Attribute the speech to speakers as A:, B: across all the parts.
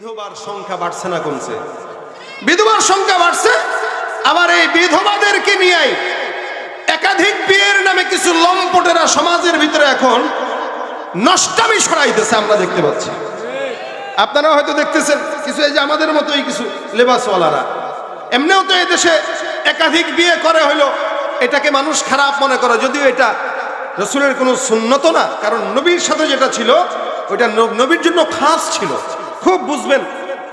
A: বিধবার সংখ্যা বাড়ছে না কমছে? বিধবার সংখ্যা বাড়ছে, আবার এই বিধবাদেরকে নিয়ে একাধিক বিয়ের নামে কিছু লম্পটেরা সমাজের ভিতরে এখন নষ্টামি সরাইতেছে আমরা দেখতে পাচ্ছি। আপনারা হয়তো দেখতেছেন, কিছু এই যে আমাদের মতোই কিছু লেবাসওয়ালারা। এমনিও তো দেশে একাধিক বিয়ে করে হইল এটাকে মানুষ খারাপ মনে করে, যদিও এটা রসুলের কোনো সুন্নত না, কারণ নবীর সাথে যেটা ছিল, ওইটা নবীর জন্য খাস ছিল। খুব বুঝবেন,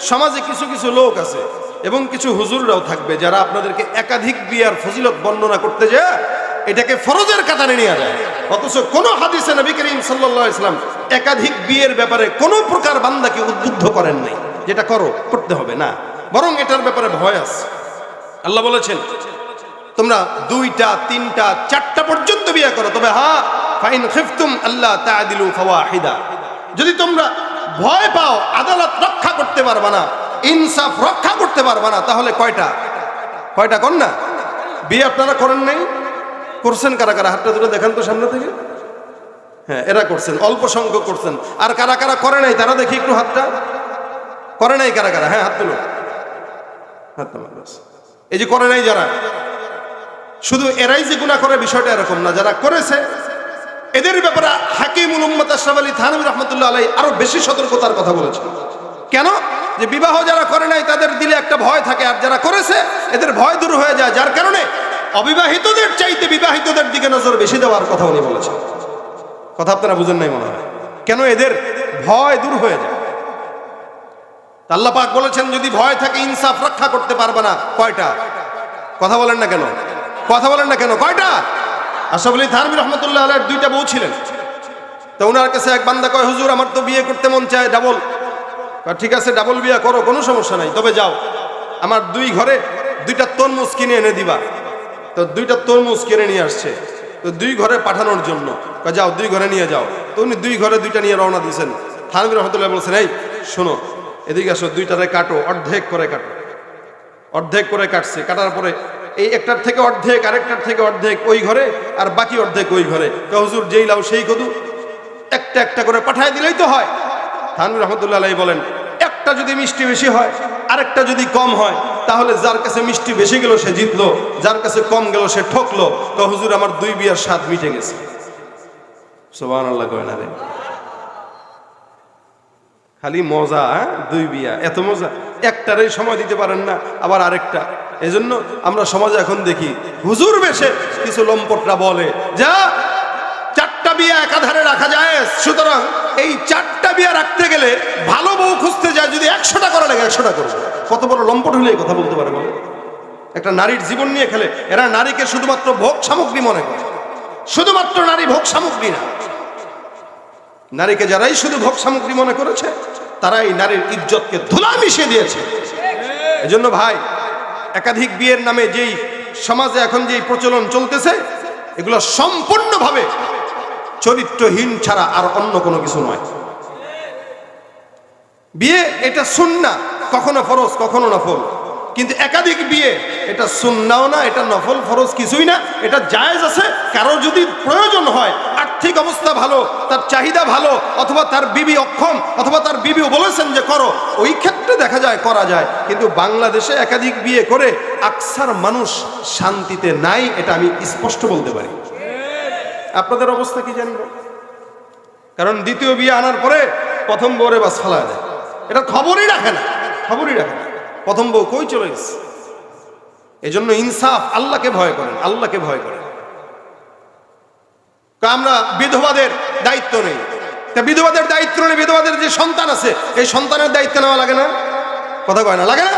A: সমাজে কিছু কিছু লোক আছে এবং কিছু হুজুররাও থাকবে যারা আপনাদেরকে একাধিক বিয়ার ফজিলত বর্ণনা করতে যায় এটাকে ফরজের কাতারে নিয়ে যায়। অথচ কোন হাদিসে নবী করিম আলাইহি ইসলাম একাধিক বিয়ের ব্যাপারে কোনো প্রকার বান্দাকে উদ্বুদ্ধ করেন নাই। যেটা করো, করতে হবে, না। বরং এটার ব্যাপারে ভয় আছে। আল্লাহ বলেছেন, তোমরা দুইটা, তিনটা, চারটা পর্যন্ত বিয়ে করো। তবে হ্যাঁ ফাইন খিফতুম আল্লাহ তাআদিলু ফাওয়াহিদা। যদি তোমরা ভয় পাও, আদালত রক্ষা করতে পারবা না, ইনসাফ রক্ষা করতে পারবা না, তাহলে কয়টা? কয়টা কর না বিয়ে আপনারা করেন নাই? করছেন কারা কারা? হাতটা দুটো দেখান তো সামনে থেকে। হ্যাঁ এরা করছেন, অল্প সংখ্যক করছেন। আর কারা কারা করে নাই? তারা দেখি একটু হাতটা। করে নাই কারা কারা? হ্যাঁ হাত তুলো। হাত এই যে করে নাই যারা, শুধু এরাই যে গুণা করে, বিষয়টা এরকম না। যারা করেছে এদের ব্যাপারে হাকিমুল উম্মত আশরাফ আলী থানবী রহমতুল্লাহ আলাই আরও বেশি সতর্কতার কথা বলেছেন। কেন? যে বিবাহ যারা করে নাই, তাদের দিলে একটা ভয় থাকে। আর যারা করেছে, এদের ভয় দূর হয়ে যায়। যার কারণে অবিবাহিতদের চাইতে বিবাহিতদের দিকে নজর বেশি দেওয়ার কথা উনি বলেছেন। কথা আপনারা বুঝেন নাই মনে হয়? কেন এদের ভয় দূর হয়ে যায়? তা আল্লাহ পাক বলেছেন, যদি ভয় থাকে, ইনসাফ রক্ষা করতে পারবে না। কয়টা? কথা বলেন না কেন? কথা বলেন না কেন? কয়টা? আশরাফ আলী থানবী রহমতুল্লাহ আলাইয়ের দুইটা বউ ছিলেন। তো ওনার কাছে এক বান্দা কয়, হুজুর, আমার তো বিয়ে করতে মন চায় ডাবল ঠিক আছে ডাবল বিয়ে করো, কোনো সমস্যা নাই, তবে যাও। আমার দুই ঘরে দুইটা তরমুজ কিনে এনে দিবা। তো দুইটা তরমুজ কিনে নিয়ে আসছে। তো দুই ঘরে পাঠানোর জন্য। যাও, দুই ঘরে নিয়ে যাও। তো উনি দুই ঘরে দুইটা নিয়ে রওনা দিয়েছেন। থানবী রহমতুল্লাহ বলছেন, এই, শোনো, এদিকে আসো, দুইটারে কাটো, অর্ধেক করে কাটো। অর্ধেক করে কাটছে। কাটার পরে এই একটার থেকে অর্ধেক, আরেকটার থেকে অর্ধেক ওই ঘরে আর বাকি অর্ধেক ওই ঘরে। হুজুর যেই লাউ সেই কদু। একটা একটা করে পাঠায় দিলেই তো হয়। থানবীর রহমতুল্লাহ বলেন, একটা যদি মিষ্টি বেশি হয়, আরেকটা যদি কম হয়, তাহলে যার কাছে মিষ্টি বেশি গেল সে জিতলো, যার কাছে কম গেল সে ঠকলো। তো হুজুর, আমার দুই বিয়ার স্বাদ মিটে গেছে। খালি মজা হ্যাঁ? দুই বিয়া, এত মজা। একটারই সময় দিতে পারেন না, আবার আরেকটা। এজন্য আমরা সমাজে এখন দেখি, হুজুর বেশে কিছু লম্পটরা বলে, যা, চারটা বিয়া একাধারে রাখা যায়, সুতরাং এই চারটা বিয়া রাখতে গেলে ভালো বউ খুঁজতে যায় যদি একশোটা করা লাগে, একশোটা করবে। কত বড় লম্পট হলে এই কথা বলতে পারে বলে? একটা নারীর জীবন নিয়ে খেলে, এরা নারীকে শুধুমাত্র ভোগ সামগ্রী মনে করে, শুধুমাত্র নারী ভোগ সামগ্রী না। নারীকে যারাই শুধু ভোগ সামগ্রী মনে করেছে তারাই নারীর ইজ্জতকে ধুলা মিশিয়ে দিয়েছে। এজন্য ভাই, একাধিক বিয়ের নামে যেই সমাজে এখন যেই প্রচলন চলতেছে, এগুলো সম্পূর্ণভাবে চরিত্রহীন ছাড়া আর অন্য কোনো কিছু নয়। বিয়ে এটা সুন্না, কখনো ফরজ, কখনো নফল। কিন্তু একাধিক বিয়ে এটা সুন্নাও না, এটা নফল, ফরজ কিছুই না। এটা জায়েজ আছে, কারও যদি প্রয়োজন হয় আর্থিক অবস্থা ভালো, তার চাহিদা ভালো, অথবা তার বিবি অক্ষম, অথবা তার বিবিও বলেছেন যে করো, ওই ক্ষেত্রে দেখা যায়, করা যায়। কিন্তু বাংলাদেশে একাধিক বিয়ে করে আকসার মানুষ শান্তিতে নাই, এটা আমি স্পষ্ট বলতে পারি। আপনাদের অবস্থা কি জানব? কারণ দ্বিতীয় বিয়ে আনার পরে প্রথম বউরে বাস ফেলা দেয়। এটা খবরই রাখে না, খবরই রাখে না। প্রথম বউ কই চলে গেছে? এজন্য ইনসাফ আল্লাহকে ভয় করেন, আল্লাহকে ভয় করেন। আমরা বিধবাদের দায়িত্ব নেই। তা বিধবাদের দায়িত্ব নেই বিধবাদের যে সন্তান আছে, এই সন্তানের দায়িত্ব নেওয়া লাগে না? কথা কয় না, লাগে না?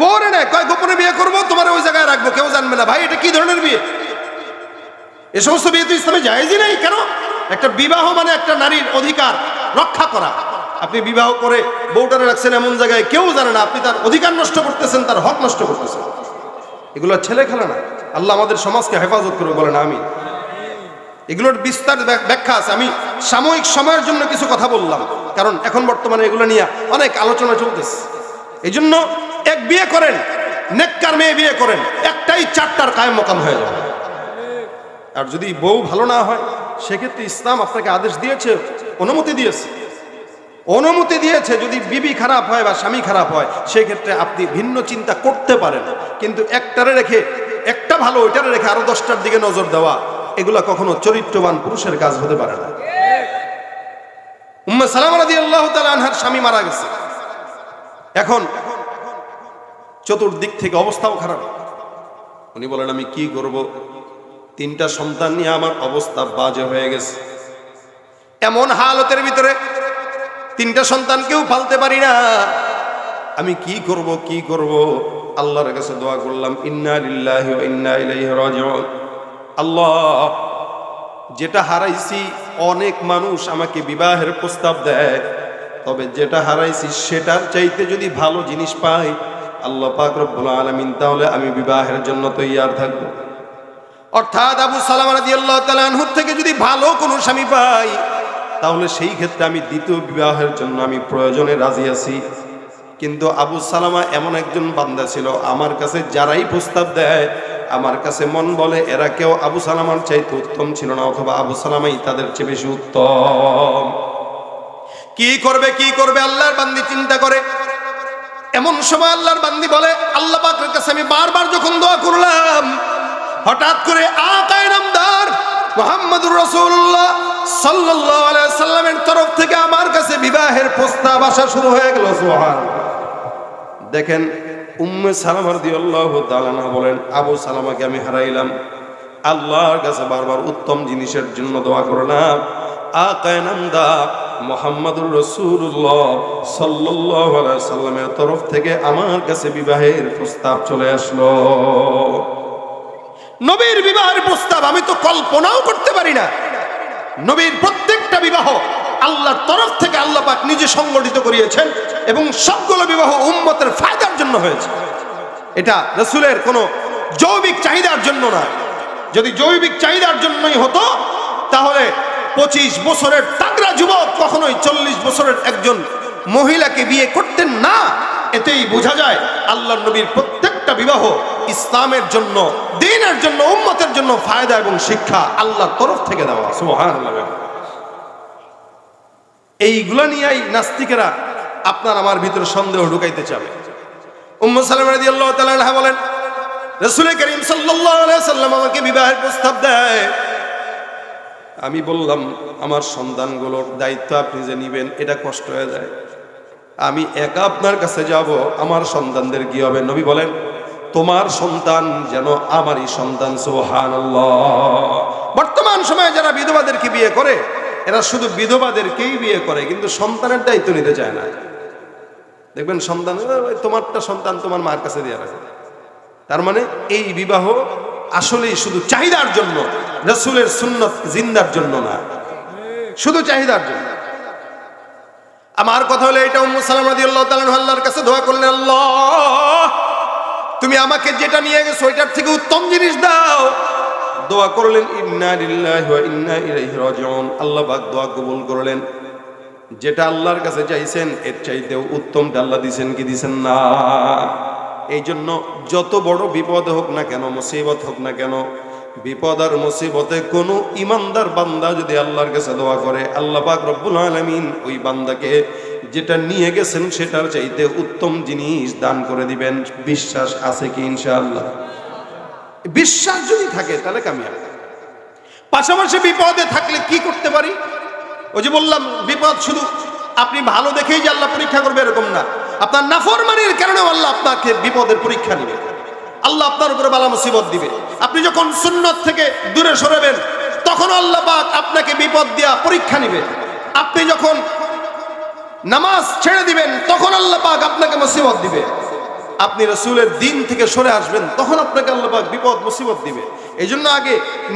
A: বউরে নেয় কয়, গোপনে বিয়ে করব, তোমার ওই জায়গায় রাখব, কেউ জানবে না। ভাই, এটা কি ধরনের বিয়ে? এ সমস্ত বিয়ে তো ইসলামে জায়েজই নেই, কেন? একটা বিবাহ মানে একটা নারীর অধিকার রক্ষা করা। আপনি বিবাহ করে বউটারে রাখছেন এমন জায়গায় কেউ জানে না, আপনি তার অধিকার নষ্ট করতেছেন, তার হক নষ্ট করতেছেন। এগুলো ছেলে খেলা না। আল্লাহ আমাদের সমাজকে হেফাজত করবে বলেন আমি এগুলোর বিস্তার ব্যাখ্যা আছে। আমি সাময়িক সময়ের জন্য কিছু কথা বললাম। কারণ এখন বর্তমানে এগুলো নিয়ে অনেক আলোচনা চলতেছে। এই জন্য এক বিয়ে করেন, নেককার মেয়ে বিয়ে করেন, একটাই চারটার কায়েম মকাম হয়ে যাবে। আর যদি বউ ভালো না হয়, সেক্ষেত্রে ইসলাম আপনাকে আদেশ দিয়েছে, অনুমতি দিয়েছে। অনুমতি দিয়েছে, যদি বিবি খারাপ হয় বা স্বামী খারাপ হয়, সেক্ষেত্রে আপনি ভিন্ন চিন্তা করতে পারেন। কিন্তু একটারে রেখে, একটা ভালো ওইটারে রেখে আরও দশটার দিকে নজর দেওয়া এগুলা কখনো চরিত্রবান পুরুষের কাজ হতে পারে না। উম্মে সালাম রাদি আল্লাহ আনহার স্বামী মারা গেছে। এখন চতুর্দিক থেকে অবস্থাও খারাপ। উনি বলেন, আমি কি করব? তিনটা সন্তান নিয়ে আমার অবস্থা বাজে হয়ে গেছে। এমন হালতের ভিতরে তিনটা সন্তানকেও পালতে পারি না। আমি কি করব কি করব? আল্লাহর কাছে দোয়া করলাম, ইন্না লিল্লাহি ওয়া ইন্না ইলাইহি রাজিউন। আল্লাহ, যেটা হারাইছি, অনেক মানুষ আমাকে বিবাহের প্রস্তাব দেয়। তবে যেটা হারাইছি, সেটার চাইতে যদি ভালো জিনিস পাই, আল্লাহ পাক রব্বুল আলামিন, তাহলে আমি বিবাহের জন্য তৈয়ার থাকব। অর্থাৎ আবু সালাম রাদিয়াল্লাহু তাআলা আনহুর থেকে যদি ভালো কোনো স্বামী পাই, তাহলে সেই ক্ষেত্রে আমি দ্বিতীয় বিবাহের জন্য আমি প্রয়োজনে রাজি আছি। কিন্তু আবু সালামা এমন একজন বান্দা ছিল, আমার কাছে যারাই প্রস্তাব দেয় আমার কাছে মন বলে, এরা কেউ আবু সালামার চাইতে উত্তম ছিল না, অথবা আবু সালামাই তাদের চেয়ে বেশি উত্তম। কি করবে কি করবে, আল্লাহর বান্দি চিন্তা করে। এমন সময় আল্লাহর বান্দি বলে, আল্লাহ পাকের কাছে আমি বারবার যখন দোয়া করলাম, হঠাৎ করে আকায় নামদার মোহাম্মদুর রসুল্লাহ আলাইহি সাল্লামের তরফ থেকে আমার কাছে বিবাহের প্রস্তাব আসা শুরু হয়ে গেল সুবহান দেখেন উম্মে সালামা রাদিয়াল্লাহু তাআলা না বলেন, আবু সালামাকে আমি হারাইলাম। আল্লাহর কাছে বারবার উত্তম জিনিসের জন্য দোয়া করলাম। আকায় সাল্লামের তরফ থেকে আমার কাছে বিবাহের প্রস্তাব চলে আসলো। নবীর বিবাহের প্রস্তাব আমি তো কল্পনাও করতে পারি না। নবীর প্রত্যেকটা বিবাহ আল্লাহর তরফ থেকে আল্লাহ পাক নিজে সংগঠিত করিয়েছেন এবং সবগুলো বিবাহ উম্মতের ফায়দার জন্য হয়েছে। এটা রসুলের কোনো জৈবিক চাহিদার জন্য না। যদি জৈবিক চাহিদার জন্যই হতো, তাহলে পঁচিশ বছরের তাগড়া যুবক কখনোই চল্লিশ বছরের একজন মহিলাকে বিয়ে করতেন না। এতেই বোঝা যায় আল্লাহ নবীর প্রত্যেকটা বিবাহ ইসলামের জন্য, দিনের জন্য, উম্মতের জন্য ফায়দা এবং শিক্ষা আল্লাহর তরফ থেকে দেওয়া। সুবহানাল্লাহ। এইগুলো নিয়েই নাস্তিকেরা আপনার আমার ভিতরে সন্দেহ ঢুকাইতে চাবে। উম্মু সালামা রাদিয়াল্লাহু তাআলা আনহা বলেন, রাসূল করিম সাল্লাম আমাকে বিবাহের প্রস্তাব দেয়। আমি বললাম, আমার সন্তানগুলোর দায়িত্ব আপনি যে নেবেন, এটা কষ্ট হয়ে যায়। আমি একা আপনার কাছে যাব, আমার সন্তানদের কি হবে? নবী বলেন, তোমার সন্তান যেন আমারই সন্তান, সুবহানাল্লাহ। বর্তমান সময়ে যারা বিধবাদেরকে বিয়ে করে এরা শুধু বিধবাদেরকেই বিয়ে করে, কিন্তু সন্তানের দায়িত্ব নিতে চায় না। দেখবেন সন্তান, "ওই তোমারটা সন্তান তোমার মার কাছে দিয়ে রাখে তার মানে এই বিবাহ আসলেই শুধু চাহিদার জন্য, রসুলের সুন্নত জিন্দার জন্য না। শুধু চাহিদার জন্য। আমার কথা হলো এটা উম্মু আল্লাহর কাছে দোয়া করলেন, আল্লাহ, তুমি আমাকে যেটা নিয়ে গেছো, ওইটার থেকে উত্তম জিনিস দাও। দোয়া করলেন, ইন্না লিল্লাহি ওয়া ইন্না ইলাইহি রাজিউন। আল্লাহ পাক দোয়া কবুল করলেন। যেটা আল্লাহর কাছে চাইছেন, এর চাইতেও উত্তমটা আল্লাহ দিছেন কি দিছেন না? এই জন্য যত বড় বিপদ হোক না কেন, মুসিবত হোক না কেন, বিপদ আর মুসিবতে কোনো ইমানদার বান্দা যদি আল্লাহর কাছে দোয়া করে, আল্লাহ পাক রব্বুল আলামিন ওই বান্দাকে যেটা নিয়ে গেছেন, সেটার চাইতে উত্তম জিনিস দান করে দিবেন। বিশ্বাস আছে কি ইনশাআল্লাহ? বিশ্বাস যদি থাকে, তাহলে কামিয়াব। পাশাপাশি বিপদে থাকলে কি করতে পারি? ওই যে বললাম, বিপদ শুধু আপনি ভালো দেখেই যে আল্লাহ পরীক্ষা করবে এরকম না। আপনার নাফরমানির কারণে আল্লাহ আপনাকে বিপদের পরীক্ষা নেবে। আল্লাহ আপনার উপরে বালা মুসিবত দিবে। আপনি যখন সুন্নত থেকে দূরে সরবেন, তখন আল্লাহ পাক আপনাকে বিপদ দিয়া পরীক্ষা নিবে। আপনি যখন নামাজ ছেড়ে দিবেন, তখন আল্লাহ পাক আপনাকে মুসিবত দিবে। আপনি রসুলের দিন থেকে সরে আসবেন তখন আপনাকে আল্লাহ পাক বিপদ মুসিবত দিবে এই জন্য আগে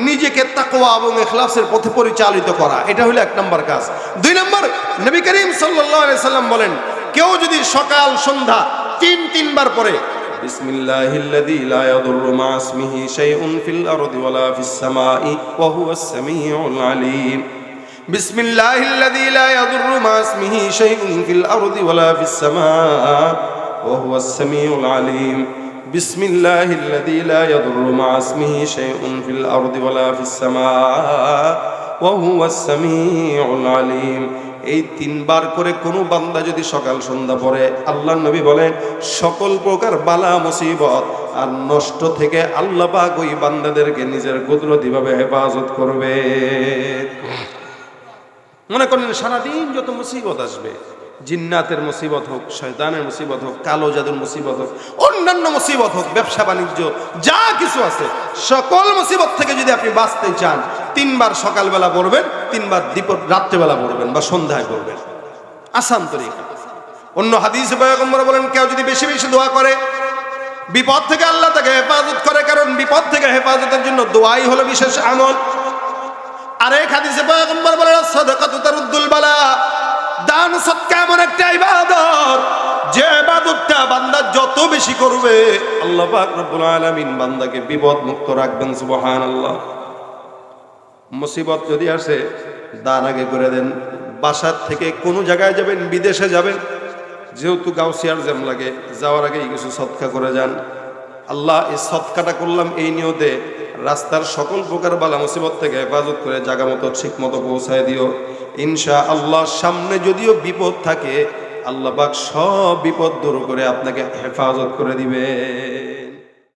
A: নিজেকে তাকওয়া এবং এখলাসের পথে পরিচালিত করা এটা হলো এক নম্বর কাজ দুই নম্বর নবী করিম সাল্লাল্লাহু আলাইহি সাল্লাম বলেন কেউ যদি সকাল সন্ধ্যা তিন তিনবার পরে বিসমিল্লাহিল্লাযী লা ইয়াদুররু মা ইসমিহি শাইউন ফিল আরদি ওয়ালা ফিস সামাই ওয়া হুয়াস সামিউল আলীম بسم الله الذي لا يضر مع اسمه شيء في الأرض ولا في السماء وهو السميع العليم بسم الله الذي لا يضر مع اسمه شيء في الأرض ولا في السماء وهو السميع العليم এই তিনবার করে কোনো বান্দা যদি সকাল সন্ধ্যা পড়ে আল্লাহ নবী বলেন সকল প্রকার বালা মুসিবত আর নষ্ট থেকে আল্লাহ পাক ওই বান্দাদেরকে নিজের কুদরতিভাবে হেফাজত করবে মনে করেন সারাদিন যত মুসিবত আসবে জিন্নাতের মুসিবত হোক, শয়তানের মুসিবত হোক, কালো জাদুর মুসিবত হোক, অন্যান্য মুসিবত হোক, ব্যবসা বাণিজ্য, যা কিছু আছে, সকল মুসিবত থেকে যদি আপনি বাঁচতে চান, তিনবার সকালবেলা পড়বেন, তিনবার দ্বীপ রাত্রেবেলা পড়বেন বা সন্ধ্যায় পড়বেন। আসান অন্য হাদিস পয়গম্বর বলেন, কেউ যদি বেশি বেশি দোয়া করে, বিপদ থেকে আল্লাহ তাকে হেফাজত করে, কারণ বিপদ থেকে হেফাজতের জন্য দোয়াই হলো বিশেষ আমল। আরেক হাদিসে পয়গম্বর বলেন সাদাকাতু তারুদ্দুল বালা দান সৎকা এমন একটা ইবাদত। যে ইবাদতটা বান্দা যত বেশি করবে, আল্লাহ পাক রব্বুল আলামিন বান্দাকে বিপদ মুক্ত রাখবেন, সুবহানাল্লাহ। মুসিবত যদি আসে, দান আগে করে দেন। বাসার থেকে কোনো জায়গায় যাবেন, বিদেশে যাবেন, যেহেতু গাউসিয়ার জ্যাম লাগে, যাওয়ার আগেই কিছু সৎকা করে যান। আল্লাহ এই সৎকাটা করলাম এই নিয়তে রাস্তার সকল প্রকার বালা মুসিবত থেকে হেফাজত করে জাগা মতো ঠিক মতো পৌঁছায় দিও। ইনশা আল্লাহ সামনে যদিও বিপদ থাকে, আল্লাহ পাক সব বিপদ দূর করে আপনাকে হেফাজত করে দিবে।